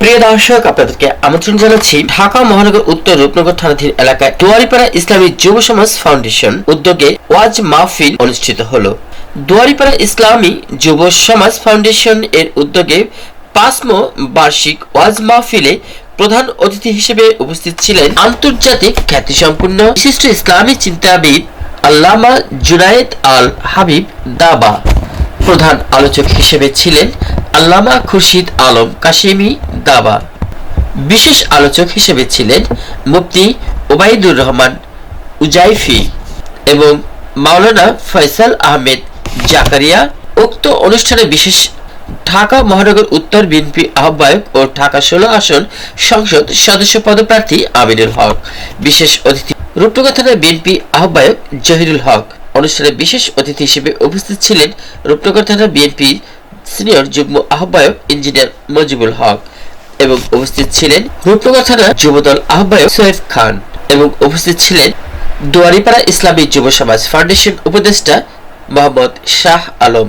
প্রিয় দর্শক, আপনাদেরকে আমন্ত্রণ জানাচ্ছি ঢাকা মহানগর উত্তর রূপনগর থানাধীন এলাকায় দুয়ারিপাড়া ইসলামী যুব সমাজ ফাউন্ডেশন উদ্যোগে ওয়াজ মাহফিল অনুষ্ঠিত হলো। দুয়ারিপাড়া ইসলামী যুব সমাজ ফাউন্ডেশন এর উদ্যোগে পাঁচম বার্ষিক ওয়াজ মাহফিলে প্রধান অতিথি হিসেবে উপস্থিত ছিলেন আন্তর্জাতিক খ্যাতিসম্পন্ন বিশিষ্ট ইসলামী চিন্তাবিদ আল্লামা জুনায়েদ আল হাবিব দাবা। প্রধান আলোচক হিসেবে ছিলেন আল্লামা খুরশিদ আলম কাশিমি দাবা। বিশেষ আলোচক হিসেবে ছিলেন মুফতি ওবাইদুর রহমান উজাইফি এবং মাওলানা ফয়সাল আহমেদ জাকারিয়া। উক্ত অনুষ্ঠানে বিশেষ ঢাকা মহানগর উত্তর বিএনপি আহ্বায়ক ও ঢাকা ষোলো আসন সংসদ সদস্য পদপ্রার্থী আমিনুল হক। বিশেষ অতিথি রূপনগর থানার বিএনপি আহ্বায়ক জহিরুল হক। অনুষ্ঠানে বিশেষ অতিথি হিসেবে উপস্থিত ছিলেন রূপনগর থানা বিএনপি সিনিয়র যুগ্ম আহ্বায়ক ইঞ্জিনিয়ার মজিবুল হক এবং উপস্থিত ছিলেন রূপনগর থানা যুবদল আহ্বায়ক সোহেব খান এবং উপস্থিত ছিলেন দুয়ারিপাড়া ইসলামী যুব সমাজ ফাউন্ডেশন উপদেষ্টা মোহাম্মদ শাহ আলম।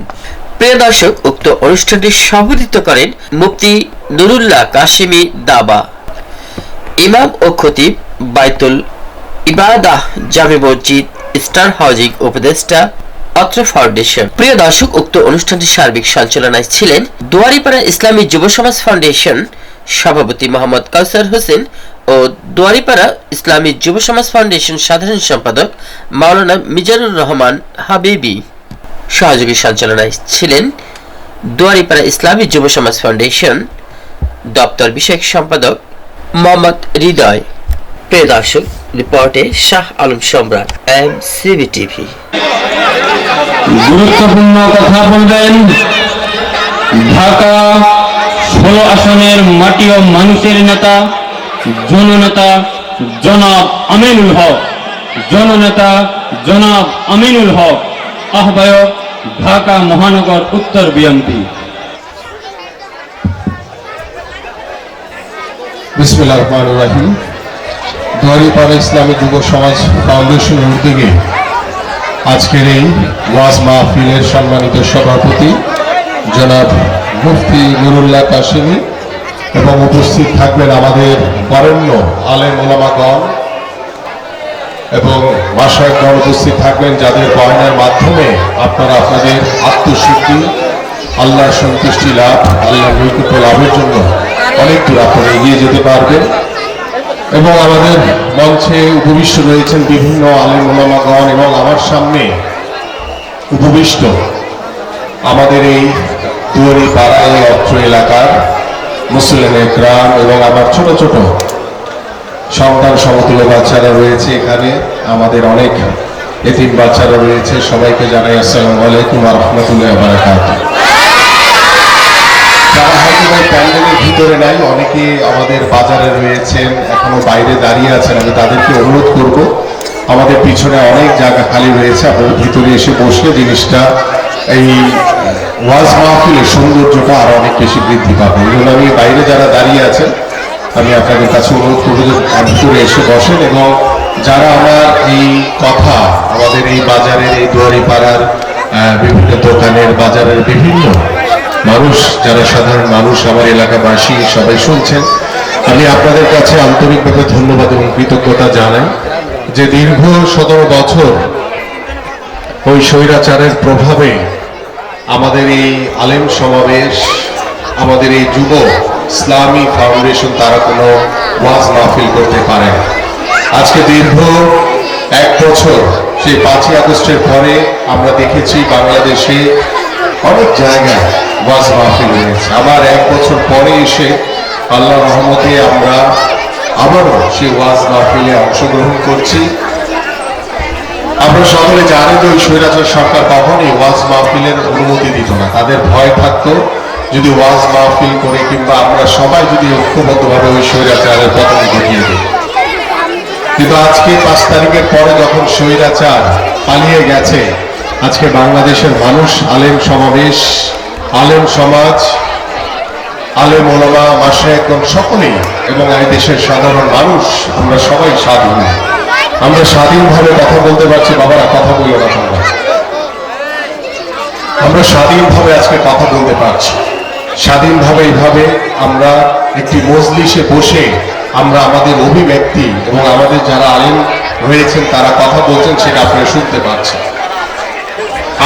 প্রিয় দর্শক, উক্ত অনুষ্ঠানটি সভাপতিত্ব করেন মুফতি নুরুল্লাহ কাশিমি দাবা। ইমাম ও খতিব বাইতুল ইবাদাহ জামে মসজিদ স্টার হাউজিং উপদেষ্টা অত্র ফাউন্ডেশন। প্রিয় দর্শক, উক্ত অনুষ্ঠানটি সার্বিক সঞ্চালনায় ছিলেন দুয়ারিপাড়া ইসলামী যুব সমাজ ফাউন্ডেশন সভাপতি মোহাম্মদ কাউসার হোসেন ও দুয়ারিপাড়া ইসলামী যুব সমাজ ফাউন্ডেশন সাধারণ সম্পাদক মাওলানা মিজানুর রহমান হাবিবি। সহযোগী সঞ্চালনায় ছিলেন দুয়ারিপাড়া ইসলামী যুব সমাজ ফাউন্ডেশন দপ্তর বিষয়ক সম্পাদক মোহাম্মদ হৃদয়। প্রিয় দর্শক রিপোর্টে শাহ আলম সম্রাট এম সিবি টিভি গুরুত্বপূর্ণ কথা বলবেন ঢাকা ষোলো আসনের মাটি ও মানুষের নেতা জননেতা জনাব আমিনুল হক। জননেতা জনাব আমিনুল হক আহ্বায়ক ঢাকা মহানগর উত্তর বিএনপি। বিসমিল্লাহ রহমান রাহিম। দুয়ারিপাড়া ইসলামী যুব সমাজ ফাউন্ডেশনের উদ্যোগে আজকের এই ওয়াজ মাহফিলের সম্মানিত সভাপতি জনাব মুফতি নুরুল্লাহ কাশিমি এবং উপস্থিত থাকবেন আমাদের বরেণ্য আলেম ওলামাগণ এবং মাসায়কগণ উপস্থিত থাকবেন যাদের বয়নের মাধ্যমে আপনারা আপনাদের আত্মশুদ্ধি, আল্লাহর সন্তুষ্টি লাভ, আল্লাহর নৈকুট্য লাভের জন্য অনেক দূর আপনারা এগিয়ে যেতে পারবেন। এবং আমাদের মঞ্চে উপবিষ্ট রয়েছেন বিভিন্ন আলেম ওলামাগণ এবং আমার সামনে উপবিষ্ট আমাদের এই দুয়ারি পাড়ায় অত্র এলাকার মুসলিমের গ্রাম এবং আমার ছোট ছোট সন্তান সমতুল বাচ্চারা রয়েছে এখানে। আমাদের অনেক এতিম বাচ্চারা রয়েছে। সবাইকে জানাই আসসালামু আলাইকুম রহমতুল্লাহ বারাকাত যারা হয়তো প্যান্ডেলের ভিতরে নাই, অনেকে আমাদের বাজারে রয়েছেন, এখনও বাইরে দাঁড়িয়ে আছেন, আমি তাদেরকে অনুরোধ করব। আমাদের পিছনে অনেক জায়গা খালি রয়েছে, আপনারা ভিতরে এসে বসলে জিনিসটা এই ওয়াজ মাহফিলের সৌন্দর্যটা আরও অনেক বেশি বৃদ্ধি পাবে। এই জন্য আমি বাইরে যারা দাঁড়িয়ে আছেন, আমি আপনাদের কাছে অনুরোধ করব যে ভিতরে এসে বসেন এবং যারা আমার এই কথা, আমাদের এই বাজারের, এই দুয়ারি পাড়ার বিভিন্ন দোকানের, বাজারের বিভিন্ন মানুষ, যারা সাধারণ মানুষ, আমার এলাকাবাসী সবাই শুনছেন আমি আপনাদের কাছে আন্তরিকভাবে ধন্যবাদ এবং কৃতজ্ঞতা জানাই যে দীর্ঘ সতেরো বছর ওই স্বৈরাচারের প্রভাবে আমাদের এই আলেম সমাবেশ, আমাদের এই যুব ইসলামী ফাউন্ডেশন তারা কোনো ওয়াজ মাহফিল করতে পারে। আজকে দীর্ঘ এক বছর, সেই পাঁচই আগস্টের পরে আমরা দেখেছি বাংলাদেশে অনেক জায়গায় ওয়াজ আবার এক বছর পরে এসে আল্লাহ রহমতে আমরা আবারও সেই ওয়াজ মাহফিলে অংশগ্রহণ করছি। আমরা সকলে জানি যে ওই স্বৈরাচার সরকার কখনই ওয়াজ মাহফিলের অনুমতি দিত না। তাদের ভয় থাকতো যদি ওয়াজ মাহফিল করে কিংবা আমরা সবাই যদি ঐক্যবদ্ধভাবে ওই স্বৈরাচারের পতন ঘটিয়ে দিই কিন্তু আজকে পাঁচ তারিখের পরে যখন স্বৈরাচার পালিয়ে গেছে, আজকে বাংলাদেশের মানুষ আলেম সমাবেশ আলেম সমাজ, আলেম ওলামা মাসায়কগণ সকলেই এবং এই দেশের সাধারণ মানুষ, আমরা সবাই স্বাধীন। আমরা স্বাধীনভাবে কথা বলতে পারছি, বাবারা কথা বলল না তোমরা। আমরা স্বাধীনভাবে আজকে কথা বলতে পারছি। স্বাধীনভাবে এইভাবে আমরা একটি মজলিসে বসে আমরা আমাদের অভিব্যক্তি এবং আমাদের যারা আলিম রয়েছেন, তারা কথা বলছেন, সেটা আপনারা শুনতে পাচ্ছেন।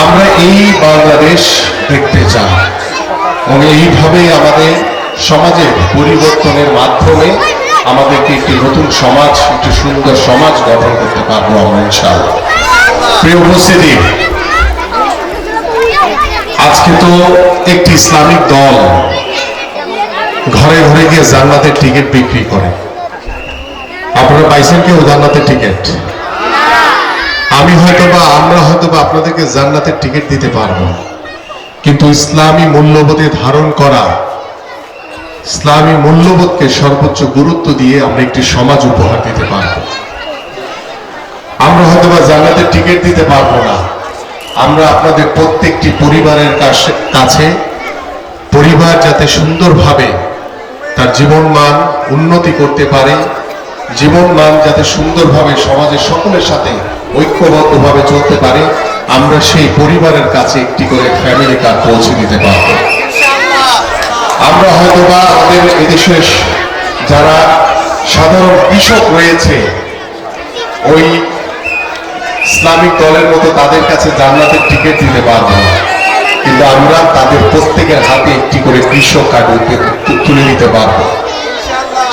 আমরা এই বাংলাদেশ দেখতে চাই। এবং এইভাবেই আমাদের সমাজের পরিবর্তনের মাধ্যমে আমাদেরকে একটি নতুন সমাজ, একটি সুন্দর সমাজ গঠন করতে পারব আমরা, ইনশাআল্লাহ। প্রিয় উপস্থিতি, আজকে তো একটি ইসলামিক দল ঘরে ঘরে গিয়ে জান্নাতের টিকিট বিক্রি করে। আপনারা পাইছেন কেউ জান্নাতের টিকিট? আমি হয়তো বা আমরা হয়তো বা আপনাদেরকে জান্নাতের টিকিট দিতে পারব। কিন্তু ইসলামী মূল্যবোধে ধারণ করা, ইসলামী মূল্যবোধকে সর্বোচ্চ গুরুত্ব দিয়ে আমরা একটি সমাজ উপহার দিতে পারব। আমরা হয়তো বা জান্নাতের টিকিট দিতে পারব না। আমরা আপনাদের প্রত্যেকটি পরিবারের কাছে- কাছে, পরিবার যাতে সুন্দরভাবে তার জীবন মান উন্নতি করতে পারে জীবন মান যাতে সুন্দরভাবে সমাজের সকলের সাথে ঐক্যবদ্ধভাবে চলতে পারে, আমরা সেই পরিবারের কাছে একটি করে ফ্যামিলি কার্ড পৌঁছে দিতে পারব। আমরা হয়তো বা আমাদের এদেশের যারা সাধারণ কৃষক রয়েছে, ওই ইসলামিক দলের মতো তাদের কাছে জান্নাতের টিকিট দিতে পারব না। কিন্তু আমরা তাদের প্রত্যেকের হাতে একটি করে কৃষক কার্ড তুলে দিতে পারব।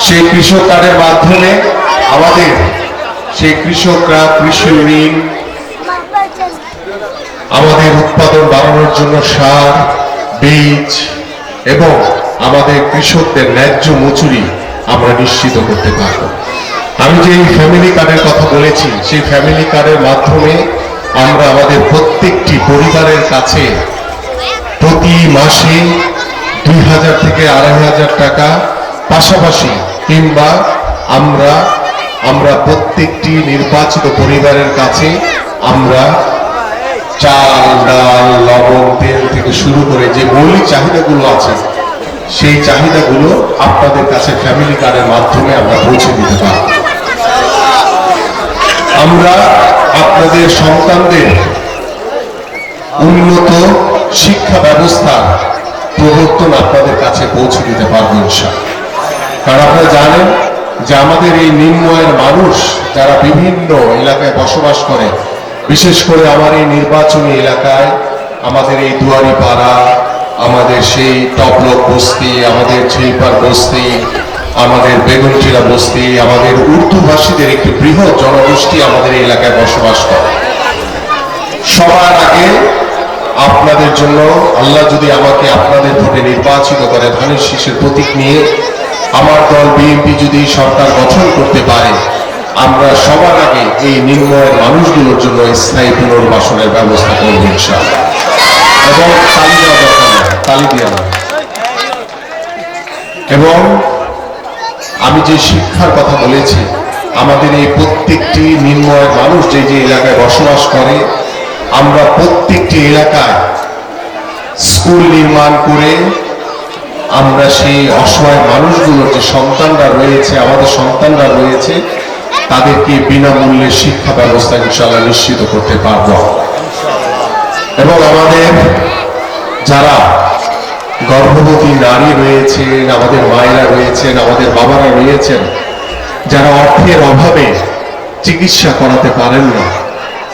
সেই কৃষক কার্ডের মাধ্যমে আমাদের সেই কৃষকরা কৃষি ঋণ, আমাদের উৎপাদন বাড়ানোর জন্য সার, বীজ এবং আমাদের কৃষকদের ন্যায্য মজুরি আমরা নিশ্চিত করতে পারব। আমি যে ফ্যামিলি কার্ডের কথা বলেছি, সেই ফ্যামিলি কার্ডের মাধ্যমে আমরা আমাদের প্রত্যেকটি পরিবারের কাছে প্রতি মাসে দুই হাজার থেকে আড়াই হাজার টাকা পাশাপাশি কিংবা আমরা আমরা প্রত্যেকটি নির্বাচিত পরিবারের কাছে আমরা চাল, ডাল, লবণ, তেল থেকে শুরু করে যে মৌলিক চাহিদাগুলো আছে, সেই চাহিদাগুলো আপনাদের কাছে ফ্যামিলি কার্ডের মাধ্যমে আমরা পৌঁছে দিতে পারব। আমরা আপনাদের সন্তানদের উন্নত শিক্ষা ব্যবস্থা প্রবর্তন আপনাদের কাছে পৌঁছে দিতে পারব কারণ আপনারা জানেন যে আমাদের এই নিম্নয়ের মানুষ যারা বিভিন্ন এলাকায় বসবাস করে, বিশেষ করে আমার এই নির্বাচনী এলাকায়, আমাদের এই দুয়ারি পাড়া আমাদের সেই টপলক বস্তি, আমাদের ছিলপার বস্তি, আমাদের বেগুনটিরা বস্তি, আমাদের উর্দু ভাষীদের একটি বৃহৎ জনগোষ্ঠী আমাদের এই এলাকায় বসবাস করে। সবার আগে আপনাদের জন্য, আল্লাহ যদি আমাকে আপনাদের ভোটে নির্বাচিত করে, ধানের শীষের প্রতীক নিয়ে আমার দল বিএনপি যদি সরকার গঠন করতে পারে, আমরা সবার আগে এই নিম্নয়ের মানুষগুলোর জন্য স্থায়ী পুনর্বাসনের ব্যবস্থা করব ইনশাআল্লাহ। এবং তালি দেওয়া দরকার তালি দেওয়া এবং আমি যে শিক্ষার কথা বলেছি, আমাদের এই প্রত্যেকটি নিম্নয়ের মানুষ যে যে এলাকায় বসবাস করে, আমরা প্রত্যেকটি এলাকায় স্কুল নির্মাণ করে আমরা সেই অসহায় মানুষগুলোর যে সন্তানরা রয়েছে, আমাদের সন্তানরা রয়েছে, তাদেরকে বিনামূল্যে শিক্ষা ব্যবস্থা ইনশাআল্লাহ নিশ্চিত করতে পারব। এবং আমাদের যারা গর্ভবতী নারী রয়েছেন, আমাদের মায়েরা রয়েছেন, আমাদের বাবারা রয়েছেন, যারা অর্থের অভাবে চিকিৎসা করাতে পারেন না,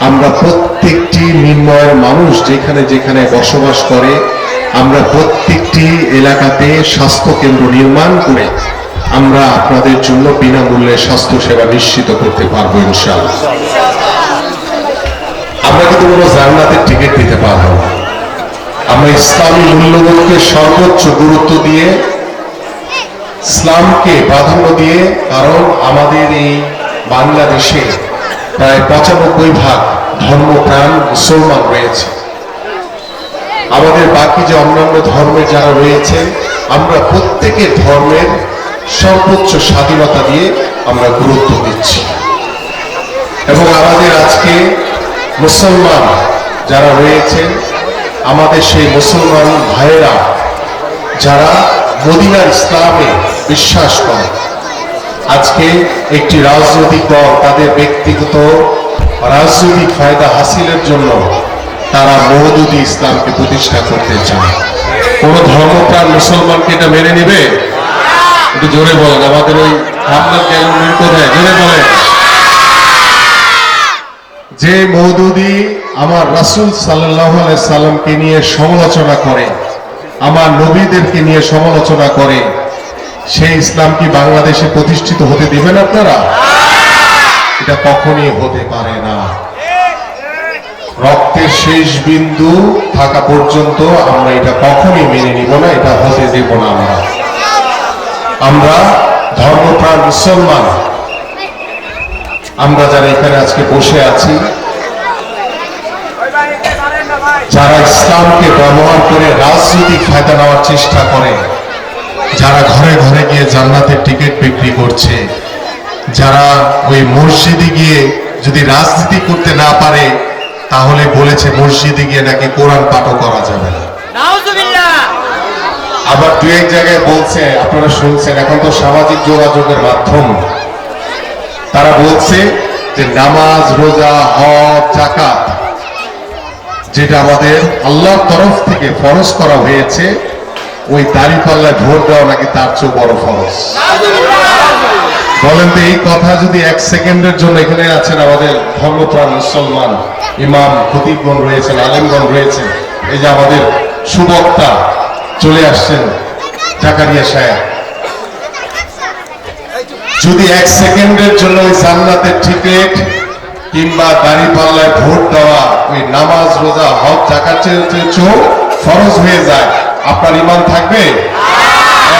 আমরা প্রত্যেকটি নির্ময়ের মানুষ যেখানে যেখানে বসবাস করে আমরা প্রত্যেকটি এলাকাতে স্বাস্থ্য কেন্দ্র নির্মাণ করে আমরা আপনাদের জন্য বিনামূল্যে স্বাস্থ্য সেবা নিশ্চিত করতে পারব ইনশাআল্লাহ। আমরা কিন্তু কোনো জান্নাতের টিকিট দিতে পারব আমরা ইসলামী মূল্যবোধকে সর্বোচ্চ গুরুত্ব দিয়ে, ইসলামকে প্রাধান্য দিয়ে, কারণ আমাদের এই বাংলাদেশে প্রায় পঁচানব্বই ভাগ ধর্মপ্রাণ মুসলমান রয়েছে। আমাদের বাকি যে অন্যান্য ধর্মের যারা রয়েছে, আমরা প্রত্যেকের ধর্মের সর্বোচ্চ স্বাধীনতা দিয়ে আমরা গুরুত্ব দিচ্ছি। এবং আমাদের আজকে মুসলমান যারা রয়েছেন আমাদের সেই মুসলমান ভাইয়েরা যারা মদিনার ইসলামে বিশ্বাস করে, আজকে একটি রাজনৈতিক দল তাদের ব্যক্তিগত, রাজনৈতিক ফায়দা হাসিলের জন্য তারা মহদুদি ইসলামকে প্রতিষ্ঠা করতে চায়। কোন ধর্মপ্রাণ মুসলমানকে এটা মেনে নেবে? কিন্তু জোরে বলেন, আমাদের ওই বলেন। যে মৌদুদি আমার রাসূল সাল্লামকে নিয়ে সমালোচনা করে, আমার নবীদেরকে নিয়ে সমালোচনা করে, সেই ইসলাম কি বাংলাদেশে প্রতিষ্ঠিত হতে দেবেন আপনারা? এটা কখনই হতে পারে না। শেষ বিন্দু থাকা পর্যন্ত আমরা এটা কখনই মেনে নিব না, এটা হতে দেব না আমরা। আমরা ধর্মপ্রাণ মুসলমান। আমরা যারা এখানে আজকে বসে আছি, যারা ইসলামকে ব্যবহার করে রাজনৈতিক ফায়দা নেওয়ার চেষ্টা করে, যারা ঘরে ঘরে গিয়ে জান্নাতের টিকিট বিক্রি করছে, যারা ওই মসজিদে গিয়ে যদি রাজনীতি করতে না পারে তাহলে বলেছে মসজিদে গিয়ে নাকি কোরআন পাঠও করা যাবে না। আবার দু এক জায়গায় বলছে আপনারা শুনছেন এখন তো সামাজিক যোগাযোগের মাধ্যম। তারা বলছে যে নামাজ রোজা হজ জাকাত যেটা আমাদের আল্লাহর তরফ থেকে ফরজ করা হয়েছে ওই দাড়ি পাল্লায় ভোট দেওয়া নাকি তার চেয়েও বড় ফরজ। বলেন তো এই কথা যদি এক সেকেন্ডের জন্য এখানে আছেন আমাদের ধর্মপ্রাণ মুসলমান ইমাম খতিবগণ রয়েছেন, আলেমগণ রয়েছেন। এই যে আমাদের সুবক্তা চলে আসছেন, জাকারিয়া সাহেব। যদি এক সেকেন্ডের জন্য ওই জান্নাতের টিকিট কিংবা দাড়ি পাল্লায় ভোট দেওয়া, ওই নামাজ, রোজা, হজ, জাকাত চোখ ফরজ হয়ে যায়, আপনার ইমান থাকবে?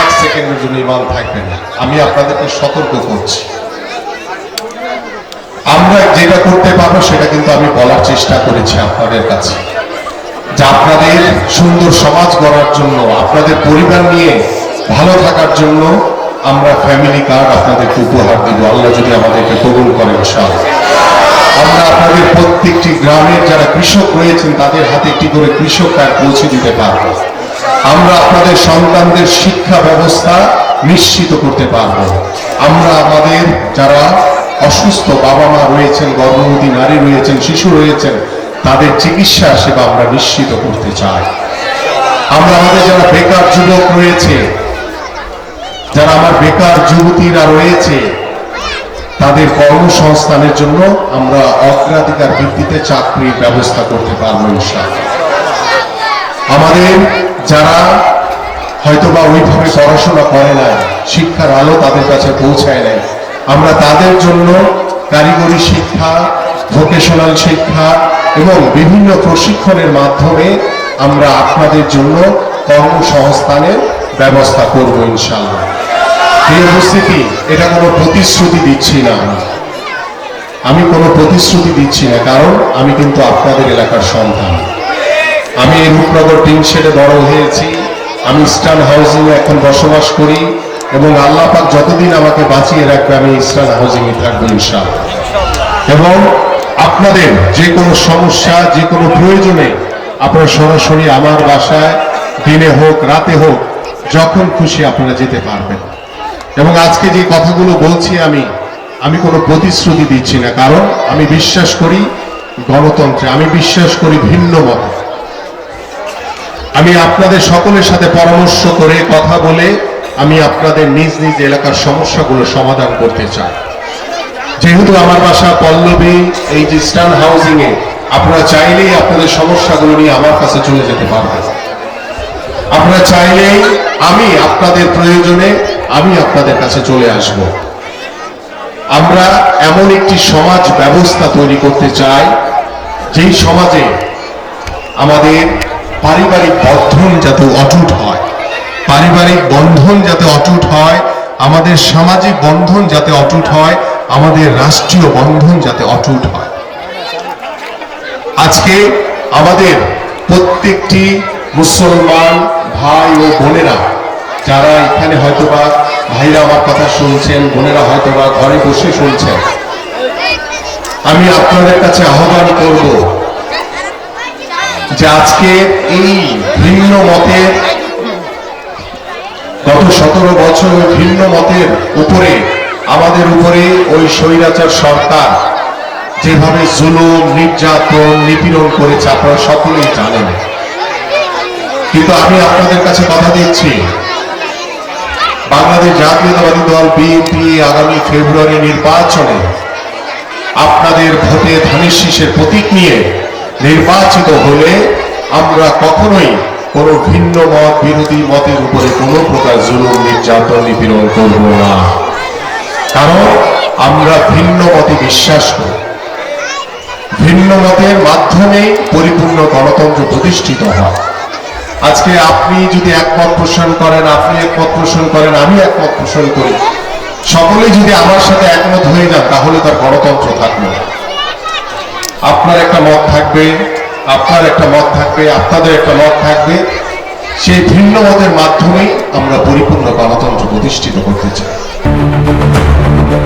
এক সেকেন্ডের জন্য ইমান থাকবে না। আমি আপনাদেরকে সতর্ক করছি। আমরা যেটা করতে পারব সেটা কিন্তু আমি বলার চেষ্টা করেছি আপনাদের কাছে। যে আপনাদের সুন্দর সমাজ গড়ার জন্য, আপনাদের পরিবার নিয়ে ভালো থাকার জন্য আমরা ফ্যামিলি কার্ড আপনাদেরকে উপহার দেবো। আল্লাহ যদি আমাদেরকে কবুল করেন সব আমরা আপনাদের প্রত্যেকটি গ্রামের যারা কৃষক রয়েছেন, তাদের হাতে একটি করে কৃষক কার্ড পৌঁছে দিতে পারব। আমরা আপনাদের সন্তানদের শিক্ষা ব্যবস্থা নিশ্চিত করতে পারব। আমরা আমাদের যারা অসুস্থ বাবা মা রয়েছেন, গর্ভবতী নারী রয়েছেন, শিশু রয়েছেন, তাদের চিকিৎসা সেবা আমরা নিশ্চিত করতে চাই। আমরা আমাদের যারা বেকার যুবক রয়েছে, যারা আমার বেকার যুবতীরা রয়েছে, তাদের কর্মসংস্থানের জন্য আমরা অগ্রাধিকার ভিত্তিতে চাকরির ব্যবস্থা করতে পারব ইনশাআল্লাহ। আমাদের যারা হয়তোবা ওইভাবে পড়াশোনা করে না শিক্ষার আলো তাদের কাছে পৌঁছায় নাই আমরা তাদের জন্য কারিগরি শিক্ষা ভোকেশনাল শিক্ষা এবং বিভিন্ন প্রশিক্ষণের মাধ্যমে আমরা আপনাদের জন্য কর্মসংস্থানের ব্যবস্থা করব ইনশাল্লাহ প্রিয় উপস্থিতি, এটা কোনো প্রতিশ্রুতি দিচ্ছি না আমি। কোনো প্রতিশ্রুতি দিচ্ছি না, কারণ আমি কিন্তু আপনাদের এলাকার সন্তান। আমি এই রূপনগর টিন শেডে বড় হয়েছি। আমি ইস্টার্ন হাউজিং এ এখন বসবাস করি। এবং আল্লাহ পাক যতদিন আমাকে বাঁচিয়ে রাখবে, আমি ইস্টার্ন হাউজিং এ থাকব ইনশাআল্লাহ। এবং আপনাদের যে কোনো সমস্যা, যে কোনো প্রয়োজনে আপনারা সরাসরি আমার বাসায়, দিনে হোক, রাতে হোক, যখন খুশি আপনারা যেতে পারবেন। এবং আজকে যে কথাগুলো বলছি আমি আমি কোনো প্রতিশ্রুতি দিচ্ছি না, কারণ আমি বিশ্বাস করি গণতন্ত্রে, আমি বিশ্বাস করি ভিন্ন মতে। আমি আপনাদের সকলের সাথে পরামর্শ করে কথা বলে আমি আপনাদের নিজ নিজ এলাকার সমস্যাগুলো সমাধান করতে চাই। যেহেতু আমার বাসা পল্লবী, এই যে স্টান এ, আপনারা চাইলেই আপনাদের সমস্যাগুলো নিয়ে আমার কাছে চলে যেতে পারবেন। আপনারা চাইলেই আমি আপনাদের প্রয়োজনে আমি আপনাদের কাছে চলে আসব। আমরা এমন একটি সমাজ ব্যবস্থা তৈরি করতে চাই, যেই সমাজে আমাদের পারিবারিক বন্ধন যাতে অটুট হয়। পারিবারিক বন্ধন যাতে অটুট হয়, আমাদের সামাজিক বন্ধন যাতে অটুট হয়, আমাদের রাষ্ট্রীয় বন্ধন যাতে অটুট হয়। আজকে আমাদের প্রত্যেকটি মুসলমান ভাই ও বোনেরা, যারা এখানে হয়তোবা ভাইরা আমার কথা শুনছেন, বোনেরা হয়তোবা ঘরে বসে শুনছেন, আমি আপনাদের কাছে আহ্বান করব যে আজকে এই ভিন্ন মতের গত সতেরো বছর ভিন্ন মতের উপরে, আমাদের উপরে ওই স্বৈরাচার সরকার যেভাবে জুলুম, নির্যাতন, নিপীড়ন করেছে, আপনারা সকলেই জানেন। কিন্তু আমি আপনাদের কাছে কথা দিচ্ছি, বাংলাদেশ জাতীয়তাবাদী দল বিএনপি আগামী ফেব্রুয়ারি নির্বাচনে আপনাদের ভোটে ধানের শীষের প্রতীক নিয়ে নির্বাচিত হলে আমরা কখনোই কোনো ভিন্ন মত, বিরোধী মতের উপরে কোনো প্রকার জুলুম, নির্যাতন, নিপীড়ন করব না। কারণ আমরা ভিন্ন মতে বিশ্বাস করি। ভিন্ন মতের মাধ্যমে পরিপূর্ণ গণতন্ত্র প্রতিষ্ঠিত হয়। আজকে আপনি যদি একমত পোষণ করেন, আপনি একমত পোষণ করেন, আমি একমত পোষণ করি। সকলেই যদি আমার সাথে একমত হয়ে যান, তাহলে তার গণতন্ত্র থাকবে। আপনার একটা মত থাকবে আপনার একটা মত থাকবে, আপনাদের একটা মত থাকবে। সেই ভিন্ন মতের মাধ্যমেই আমরা পরিপূর্ণ গণতন্ত্র প্রতিষ্ঠিত করতে চাই।